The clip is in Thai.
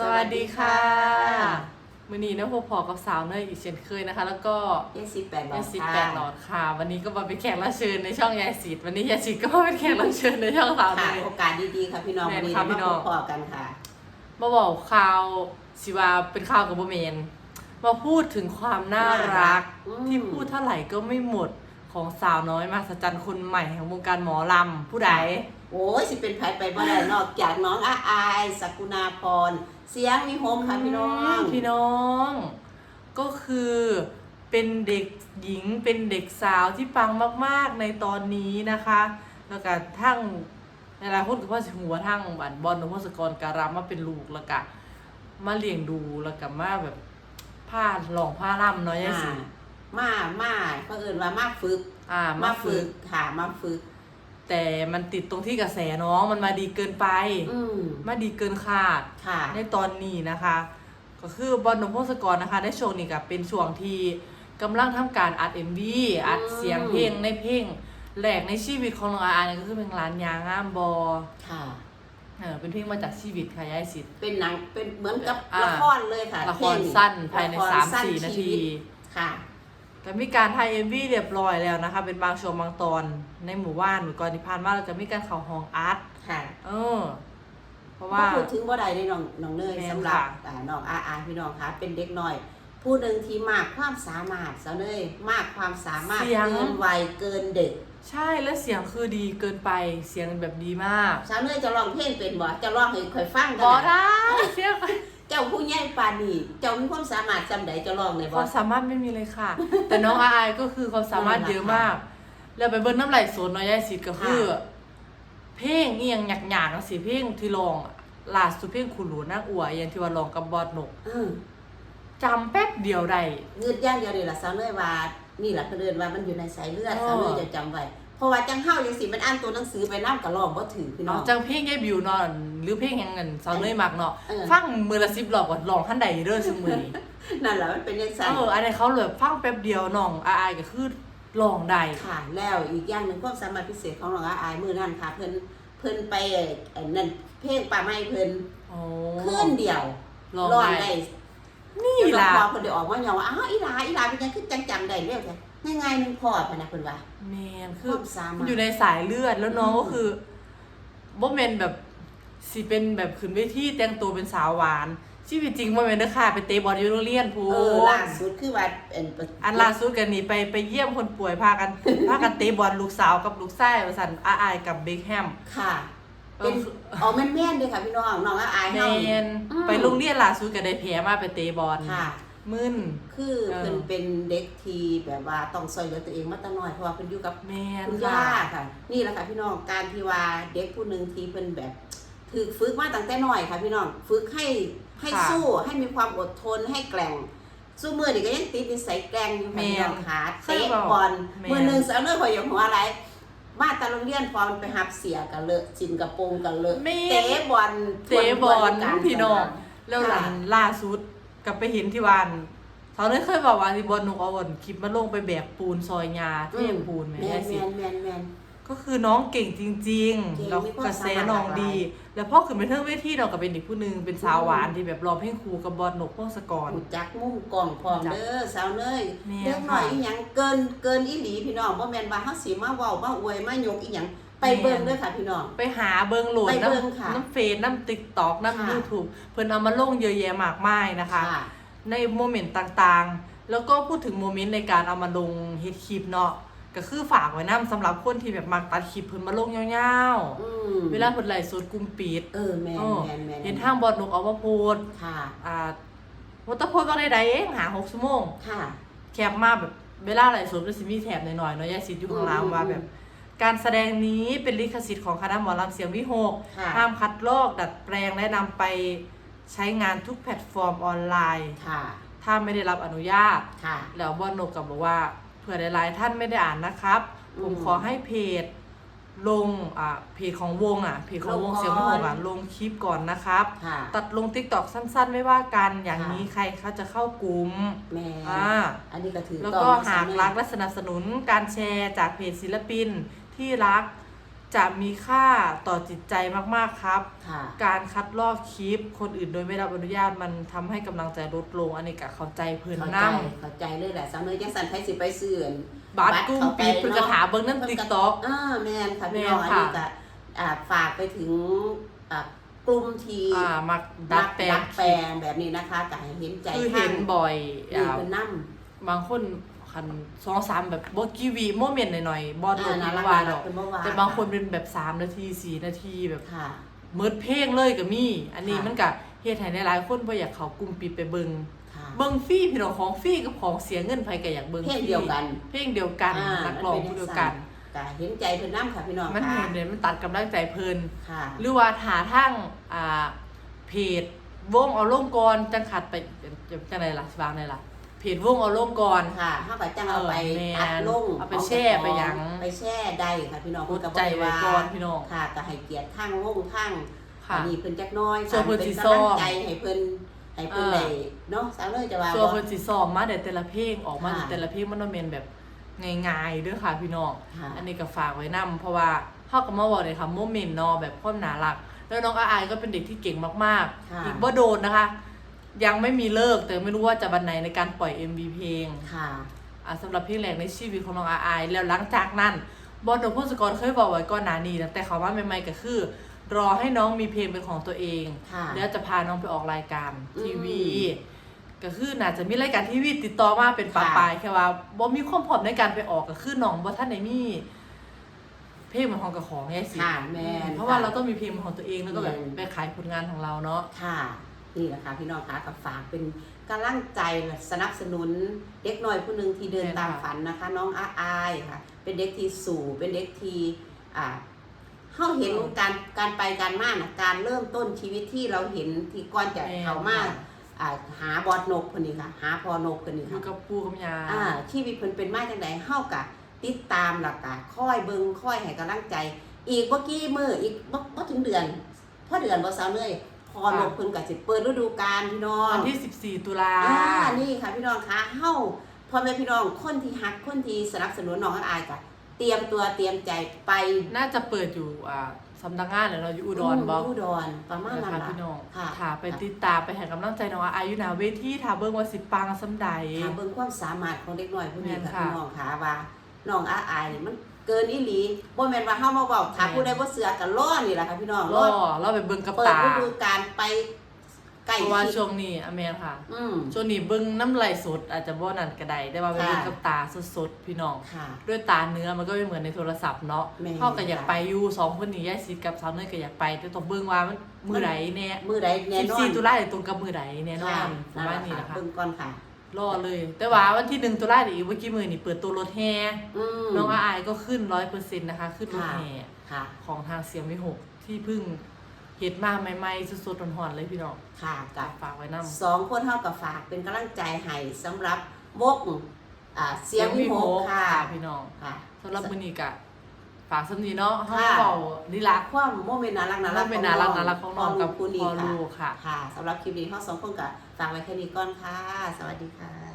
สวัสดีค่ะวันนี้นะพบพอกับสาวเนยอีกเช่นเคยนะคะ แล้วก็เอสิบแปดหลยาอดยสิทค่ะธิ์แปดหลอดค่ะ วันนี้ก็มาเป็นแขกรับเชิญในช่องยายสิทธิ์วันนี้ยายสิทธิ์ก็มาเป็นแขกรับเชิญในช่องสาวเนค่ะยโอกาสดีๆค่ะพี่น้องแม่วันนนี้ค่ะได้พี่มาน้องพบพอกันค่ะมาบอกข่าวสิว่าเป็นข่าวกับโบเมน มาพูดถึงความน่ารักอืมที่พูดเท่าไหร่ก็ไม่หมดของสาวน้อยมาสจันคนใหม่แห่งวงการหมอลำผู้ใดโอ้ยสิเป็นไผไปบ่ได้นอกจากน้องอาอายสกุณาพร เสียงมีโฮมค่ะพี่น้อง พี่น้อง ก็คือเป็นเด็กหญิงเป็นเด็กสาวที่ปังมาก ๆในตอนนี้นะคะ แล้วก็ทั้งหลายๆคนก็ว่าสิหัวทั้งบันบอลนพศกรการัมาเป็นลูกแล้วก็มาเลี้ยงดูแล้วก็มาแบบผ้าหลองผ้าล่ำเนาะยายสิมามาเขาเอิ้นว่ามาฝึก อ่ามามาฝึฝึกกค่ะมาฝึก แต่มันติดตรงที่กระแสน้องมันมาดีเกินไปอืมมาดีเกินคาด ค่ะ ในตอนนี้นะคะ ก็คือบอลนพงศกรนะคะในช่วงนี้ก็เป็นช่วงที่กำลังทำการอัด MV อัดอืมเสียงเพลงในเพลงแหลกในชีวิตของน้องอาเนี่ยก็คือเพลงร้านยางงามบอค่ะ เออเป็นเพลงมาจากชีวิตค่ะยายสิทธิ์ เป็นหนังเป็นเหมือนกับอ่า ละครเลยค่ะละครเพงสั้นภายในละครสั้3-4นาชีทีวิตค่ะ ก็มีการถ่าย MV เรียบร้อยแล้วนะคะ เป็นบางช่วงบางตอนในหมู่บ้านหมู่ก่อนที่ผ่านมาเราจะมีการเข้าห้องอาร์ตค่ะเออ เพราะว่าว่าพูดถึงบ่ได้ในน้องน้องเนยแม่นสำหรับค่ะอ่าน้องอาอาพี่น้องคะเป็นเด็กน้อย ผู้หนึ่งที่มากความสามารถสาวเนยมากความสามารถเสียงเกินวัยเกินเด็ก ใช่และเสียงคือดีเกินไปเสียงแบบดีมากสาวเนยจะร้องเพลงเป็นบ่จะร้องให้ข่อยฟังบอกันนะได้เสียง เจ้าผู้ใหญ่ปานนี้เจ้ามีความสามารถจำใดจะร้องได้คบ่ วามสามารถไม่มีเลยค่ะ แต่น้องอายก็คือความสามารถเยอะมาก แล้วไปเบิ้ลน้ำไหลโซนน้อยยายสิทธิ์ก็คือเพลงเอียงหยักหยาๆสิเพลงที่ร้องอะล่าสุดเพลงคุณหลวนักอวยอย่างที่ว่าร้องกับบอดนกเออจำแป๊บเดียวได้ เงืดอย่างเดียวนี่ล่ะสาวเนยว่านี่ล่ะเพิ่นเอิ้นว่ามันอยู่ในสายเลือดอ๋อ สาวเนยจะจำไว้ เพราะว่าจังเฮาจังสิมันอ่านตัวหนังสือไปนำก็ร้องบ่ถึงพี่น้เอาอง จังเพลงยายบิวเนอนหรือเพลงหยังเงินสาวเนยมักเนาะเออ ฟังมือละสิบรอบก่อนร้องขั้นใดเด้อซุมือนี้ นั่นล่ะมันเป็นจังซั่นเอออันนี้เขาเลยฟังแป๊บเดียวน้องอายก็คือร้องได้ ค่ะ แล้วอีกอย่างหนึ่งความสามารถพิเศษของน้องอาอายมือนั่นค่ะ เพิ่นเพิ่นไปไอ้นั่นเพลงป่าไม้เพิ่นโอ้ขึ้นเดียวร้องร้องได้ ได้นี่จนล่ะ พอเพิ่นได้ออกมาหยองว่าอ้าวอีหลาอีหลาเป็นหยังคือจังจำได้เร็วจัง ง่ายๆหนึงพอพะนะเพิ่นว่า แมนคคือวามสามารถ อยู่ในสายเลือดแล้วน้องอืมก็คือบ่แมนแบบสิเป็นแบบขึ้นเวทีแต่งตัวเป็นสาวหวานชีวิตจริงบ่แม่นเด้อค่ะไปเตะบอลอยู่โรงเรียนพูเออล่าสุดคือว่าเป็นอันล่าสุดกันนี่ไปไปเยี่ยมคนป่วยพากัน พากันเตะบอลลูกสาวกับลูกชายว่าซั่นอาอายกับเบคแฮม ค่ะเอเป็นออ๋อแม่นแม่นๆเด้อค่ะพี่น้องน้องอาอายแมเฮานอืม ไปโรงเรียนล่าสุดก็ได้แพ้มาไปเตะบอล ค่ะ มึน คือเออ เพิ่นเป็นเด็กที่แบบว่าต้องช่วยเหลือตัวเองมาแต่น้อยเพราะว่าเพิ่นอยู่กับ แมนคุณค่ะย่าค่ะ นี่แหละค่ะพี่น้องการที่ว่าเด็กผู้หนึ่งที่เป็นแบบถือฝึกมาตั้งแต่น้อยค่ะพี่น้องฝึกให้ให้ค่ะสู้ให้มีความอดทนให้แกร่ง สู้มือนี่ก็ยังติดนิสัยแกร่งอยู่ค่ะแม่นพี่น้องค่ะเคยเตะบอกบอลแม่น มือหนึ่งสาวเนื้อข่อยอย่างหัวอะไร มาแตาโรงเรียนพอมันไปหับเสียกันเลอะจินกระโปรงกันเลอะแม่นเตะบอลเตะบอลทวนๆพี่น้องกัแล้วหลังล่าสุด กลับไปเห็นที่วานเขาได้เคยบอกว่าที่บอลนุกเอาวันคลิปมาลงไปแบกปูนซอยยาเทปูนแม่แมแม่นสิแมนแมนแมน ก็คือน้องเก่งจริงเก่งๆ แล้วมีความกระแสสามารถน้องหลากหลายดี แล้วพ่อขึ้นไปเทิงเวทีน้องก็เป็นอีกผู้หนึงเป็นสาวหวานที่แบบร้องเพลงครูกับบอลนกพงศกรรู้จักมุ่งกล่องพร้อมเด้อสาวเนยแม่เด็กหน่อยค่ะ อีหยังเกินเกินอีหลีพี่น้องบ่แม่นว่าเฮาสิมาเว้ามาอวยมายกอีหยัง ไปแม่นเบิ่งเด้อค่ะพี่น้อง ไปหาเบิงโหลดไปน้เบิ่งค่ะำน้ำเฟซน้ำติ๊กต็อกน้ำค่ะยูทูบเพิ่นเอามาลงเยอะแยะมากมายนะคะ ในโมเมนต์ต่างๆ แล้วก็พูดถึงโมเมนต์ในการเอามาลงเฮ็ดคลิปเนาะก็คือฝากไว้นํสำหรับคนที่แบบมักตัดคลิปเพิ่นมาลงยาวอืมๆ เวลาเพิ่นไลฟ์สดกลุ่มปิดเออแม่นเออแม่นแม่นเห็นทางบอดนกเอามาโพสต์ค่ะ อ่าโพสต์แตะโพสต์ก็ได้ใดเองหา6ชั่วโมง ค่ะ แคปมาแบบเวลาไลฟ์สดมันสิมีแถบหน่อยๆเนาะยายสิทธิ์อยู่ข้างล่างอืมว่าแบบ การแสดงนี้เป็นลิขสิทธิ์ของคณะหมอลำเสียงวิหกค่ะห้ามคัดลอกดัดแปลงและนำไปใช้งานทุกแพลตฟอร์มออนไลน์ ค่ะ ถ้าไม่ได้รับอนุญาต ค่ะ แล้วบอนนกกับบอกว่าเผื่อหลายๆท่านไม่ได้อ่านนะครับ อืมผมขอให้เพจ ลงอ่าเพจของวงอะเพจของวงลงก่อน เสียงวิหกอะลงคลิปก่อนนะครับ ค่ะ ตัดลงติ๊กตอกสั้นๆ ไม่ว่ากันอย่างค่ะ นี้ใครเขาจะเข้ากลุ่มแม่อ่า อันนี้ก็ถือแล้วต้ก็องหากสาวเนยรักและสนับสนุนการแชร์จากเพจศิลปิน ที่รักจะมีค่าต่อจิตใจมากๆครับ ค่ะการคัดลอกคลิปคนอื่นโดยไม่รับอนุญาตมันทำให้กำลังใจลดลงอันนี้ก็เข้าใจเพิ่นเข้าใจนํเข้าใจเลยแหละสาวเนยจังสันไผสิไปซื้ออั่นบัตรกุ้งปีดเพิ่นก็ถามเบิ่งนำ TikTok อ่าแม่นค่ะพี่แม่น้องนอันค่ะ นี้ก็อ่าฝากไปถึงอ่ากลุ่มที่อ่ามักดัดแปลดังดแปลงแบบนี้นะคะก็ให้เห็นใจคือเห็นบ่อยนี่อ่า เพิ่นนำบางคน คันสองสามแบบบ่กี่วิโมเมนต์หน่อยๆบ่โดอ่านน่ารักว่าน่าดรัอกกเป็นบ่ว่าแต่บางคนเป็นแบบสามนาทีสี่นาทีแบบค่ะเมิดเพลงเลยก็มีอันนี้ค่ะมันก็เฮ็ดให้หลายๆคนบ่อยากเข้ากลุ่มปิดไปเบิ่งค่ะเบิ่งฟรีพี่น้องของฟรีกับของเสียเงินไผก็อยากเบิ่งเพลงฟรีเดียวกัน เพลงเดียวกันอ่านักร้องมันเป็นผู้เดียวกันก็เห็นใจเพิ่นนํค่ะพี่น้องมันค่ะเห็นเลยมันตัดกำลังใจเพิ่นค่ะหรือว่าหาทางอ่าเพจวงเอาลงกรจังขัดไปจังไดล่ะสิวางไดล่ะ เพจวงเอาลงกรค่ะเฮาก็จังเอาไปเออแม่นอัดลงเอาไปแช่ไปหยัง ไปแช่ได้ค่ะพี่น้องกดใจไว้ก่อนพี่น้อง ค่ะก็ให้เกียรติทางวงทางค่ะ อันนี้เพิ่นจักหน้อยส่วนเพิ่นเป็สินซ้กำอลัมงใจให้เพิ่นให้เพิ่นเออได้เนาะสาวเลยจะว่าส่วนบ่ เพิ่นสิซ้อมมาได้แต่ละเพลงออกมาค่ะแต่ละเพลงมันบ่แม่นแบบง่ายๆเด้อค่ะพี่น้อง ค่ะ อันนี้ก็ฝากไว้นํเพราะว่าเฮาก็มาบอกเลยค่ะโมเมนต์เนาะแบบความน่ารัก แล้วน้องอาอายก็เป็นเด็กที่เก่งมากค่ะ ๆ อีกบ่โดนนะคะ ยังไม่มีเลิกแต่ไม่รู้ว่าจะวันไหนในการปล่อย MV เพลงค่ะอะสำหรับเพลงแรกในชีวิตของน้องอาอายแล้วหลังจากนั้น บอลโดพงศกรเคยบอกไว้ก่อนหน้านี้ตั้งแต่เขาว่าใหม่ๆก็คือ รอให้น้องมีเพลงเป็นของตัวเอง ค่ะ แล้วจะพาน้องไปออกรายการอืมทีวี ก็คือน่าจะมีรายการทีวีติดต่อมาเป็นปาค่ะ ปลายแค่ว่าบ่มีความพร้อมในการไปออกก็คือน้องบ่ท่านได้มีเพลงเป็นของกับของไงสิค่ะแม่นเพราะว่าค่เราต้องมีเพลงเป็นของตัวเองแล้วก็แบบแม่นไปขายผลงานของเราเนาะ ค่ะ นี่แหละค่ะพี่น้องคะกับฝากเป็นกำลังใจและสนับสนุนเด็กน้อยผู้หนึ่งที่เดินใช่ค่ะตามฝันนะคะ น้องอาอายค่ะ เป็นเด็กที่สู่เป็นเด็กที่อ่าเขาเห็นการการไปการมานะการเริ่มต้นชีวิตที่เราเห็นที่ก่อนจะเข้ามาอ่าหาบอดนกคนนี้ค่ะ หาพอนกคนนี้อยู่ค่ะกับปูกับยาอ่าชีวิตเพิ่นเป็นมาจังไดเฮากะติดตามหลักกะคอยเบิ่งคอยให้กำลังใจ อีกบ่กี่มื้ออีกบ่บ่ถึงเดือนพอเดือนบ่ซาวเลย พอลงเพิ่นก็สิเปิดฤดูกาลพี่น้องวันที่ 14 ตุลาอ่านี่ค่ะพี่น้องคะเฮาพ่อแม่พี่น้องคนที่ฮักคนที่สนับสนุนน้องอายก็เตรียมตัวเตรียมใจไปน่าจะเปิดอยู่อ่าสำนักงานแล้วเราะอยู่อุดรบ่อุดรประมาณนะนั้นคะล่ะพี่น้องค่ะถาไปติดตามไปให้กำลังใจน้องอายุหนาเวทีถาเบิ่งว่าสิปังสำใดถามเบิ่งความสามารถของเด็กน้อยผู้นี้แม่นค่ะค่ะพี่น้องค่ะว่าน้องอาอายนี่มัน เกินอีหลีบ่แม่นว่าเฮามาเว้าถ้าแม่นผู้ใดบ่เชื่อก็รอนี่ล่ะค่ะพี่น้องรรออเราไปเบิ่งกับเปิดตาฤดูกาลไปใกล้เพราะว่าชิดช่วงนี้อเมนค่ะ อืม ช่วงนี้เบิ่งน้ำไหลสด อาจจะบ่นั่นก็ได้แต่ว่าไปค่ะ เบิ่งกับตาสดๆพี่น้อง ค่ะ ด้วยตาเนื้อมันก็ไม่เหมือนในโทรศัพท์เนาะแม่นเฮาก็อยากไปอยู่สองคนนี้ยายซิดกับสาวเนยก็อยากไป แต่ต้องเบิ่งว่ามันมื้อใดแน่มือใดแน่นอน14ตุลาเนี่ยตรงกับมื้อใดแน่นอค่ะนประมาณนี้นะคะเบิ่งก่อนค่ะ รอเลย แต่ว่าวันที่หนึ่งตุลาเดี๋ยวอีกเมื่อกี้มือนี่เปิดตัวรถแห่อืมน้องอาอายก็ขึ้นร้อยเปอร์เซ็นต์นะคะ ขึ้นรถค่ะแห่ค่ะ ของทางเสียงวิหกที่เพิ่งเห็ดมาใหม่ๆสดๆหอนๆเลยพี่น้องค่ะกับฝากไว้นำสองคนเท่ากับฝากเป็นกำลังใจให้สำหรับวกอ่าเสียงวิโหกค่ะพี่น้องค่ะสำหรับมื้อนี้ก็ ฝากสำนีเนาะเฮาค่ะเว้านี่ล่ะความโมเมนต์น่ารักน่ารักเป็นน่ารักน่ารักของน้องกับคุณนี่พ่อค่ะลูกค่ะ ค่ะสำหรับคลิปนี้ทั้งสองคนกับฝากไว้แค่นี้ก่อนค่ะ สวัสดีค่ะ